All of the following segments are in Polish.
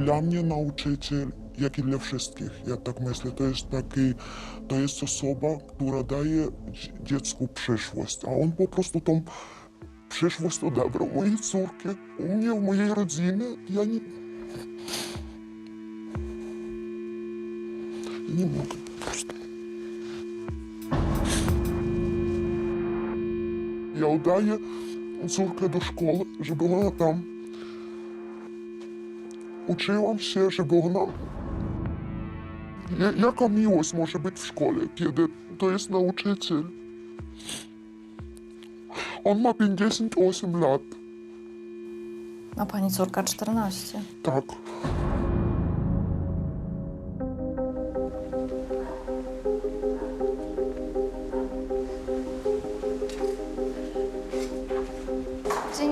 dla mnie nauczyciel, jak i dla wszystkich, ja tak myślę, to jest taki, to jest osoba, która daje dziecku przyszłość, a on po prostu tą przyszłość odebrał mojej córki, u mnie, w mojej rodzinie, ja nie... Ja nie mogę po prostu. Ja oddaję córkę do szkoły, żeby ona tam uczyłam się, ona... Ja- Jaka miłość może być w szkole, kiedy to jest nauczyciel? On ma 58 lat, A pani córka 14. tak.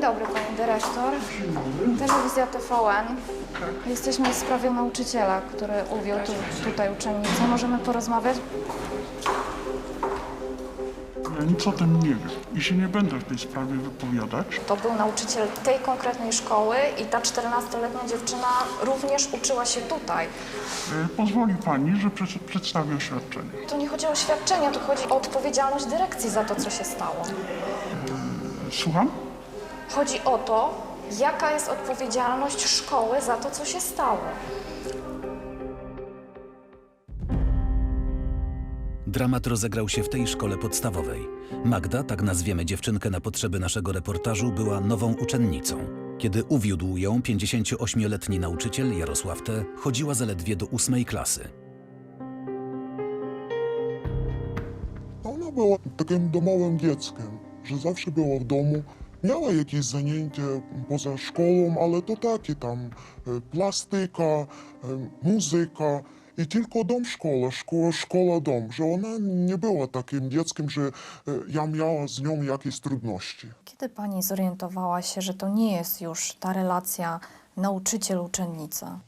Dobry pani dyrektor. Telewizja TVN. Jesteśmy w sprawie nauczyciela, który uwiódł tutaj uczennicę. Możemy porozmawiać? Ja nic o tym nie wiem i się nie będę w tej sprawie wypowiadać. To był nauczyciel tej konkretnej szkoły i ta 14-letnia dziewczyna również uczyła się tutaj. E, Pozwoli pani, że prze- przedstawię oświadczenie. To nie chodzi o oświadczenia, tu chodzi o odpowiedzialność dyrekcji za to, co się stało. Słucham? Chodzi o to, jaka jest odpowiedzialność szkoły za to, co się stało. Dramat rozegrał się w tej szkole podstawowej. Magda, tak nazwiemy dziewczynkę na potrzeby naszego reportażu, była nową uczennicą. Kiedy uwiódł ją 58-letni nauczyciel Jarosław T., chodziła zaledwie do ósmej klasy. Ona była takim domowym dzieckiem, że zawsze była w domu. Miała jakieś zajęcia poza szkołą, ale to takie tam e, plastyka, e, muzyka i tylko dom, szkoła, szkoła, szkoła, dom. Że ona nie była takim dzieckiem, że e, ja miała z nią jakieś trudności. Kiedy pani zorientowała się, że to nie jest już ta relacja nauczyciel-uczennica?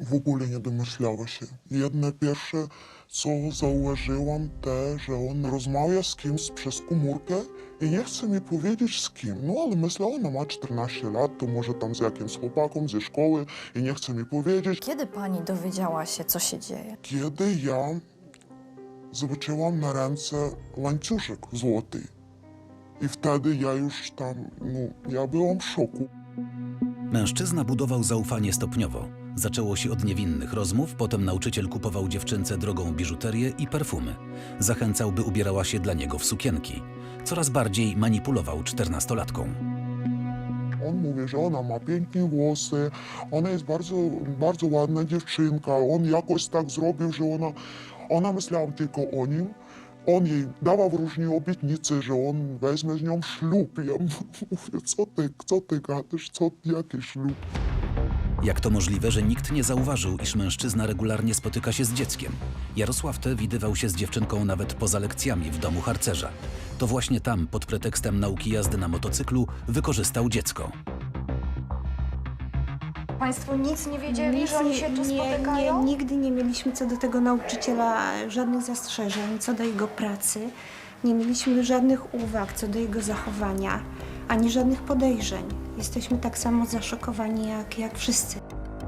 w ogóle nie domyślała się. Jedne pierwsze, co zauważyłam, te, że on rozmawia z kimś przez komórkę i nie chce mi powiedzieć z kim. No ale myślę, ona ma 14 lat, to może tam z jakimś chłopakiem ze szkoły i nie chce mi powiedzieć. Kiedy pani dowiedziała się, co się dzieje? Kiedy ja zobaczyłam na ręce łańcuszek złoty i wtedy ja już tam, no, ja byłam w szoku. Mężczyzna budował zaufanie stopniowo. Zaczęło się od niewinnych rozmów, potem nauczyciel kupował dziewczynce drogą biżuterię i perfumy. Zachęcał, by ubierała się dla niego w sukienki. Coraz bardziej manipulował czternastolatką. On mówi, że ona ma piękne włosy, ona jest bardzo, bardzo ładna dziewczynka. On jakoś tak zrobił, że ona, ona myślała tylko o nim. On jej dawał różne obietnice, że on weźmie z nią ślub. Ja mówię, co ty, co ty gadasz, co, jaki ślub? Jak to możliwe, że nikt nie zauważył, iż mężczyzna regularnie spotyka się z dzieckiem? Jarosław T. widywał się z dziewczynką nawet poza lekcjami w domu harcerza. To właśnie tam, pod pretekstem nauki jazdy na motocyklu, wykorzystał dziecko. Państwo nic nie wiedzieli, Nic że oni nie- się tu nie, spotykają? Nie, nigdy nie mieliśmy co do tego nauczyciela żadnych zastrzeżeń, co do jego pracy. Nie mieliśmy żadnych uwag co do jego zachowania, ani żadnych podejrzeń. Jesteśmy tak samo zaszokowani jak, jak wszyscy.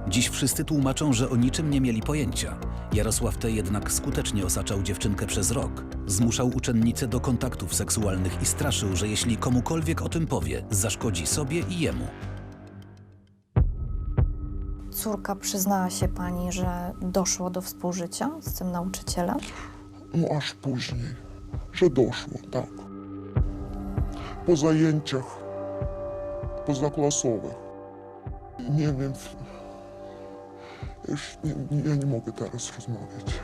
Dziś wszyscy tłumaczą, że o niczym nie mieli pojęcia. Jarosław T. jednak skutecznie osaczał dziewczynkę przez rok. Zmuszał uczennicę do kontaktów seksualnych i straszył, że jeśli komukolwiek o tym powie, zaszkodzi sobie i jemu. Córka przyznała się pani, że doszło do współżycia z tym nauczycielem? No aż później, że doszło, tak. Po zajęciach pozaklasowych. Nie wiem, już nie, ja nie mogę teraz rozmawiać.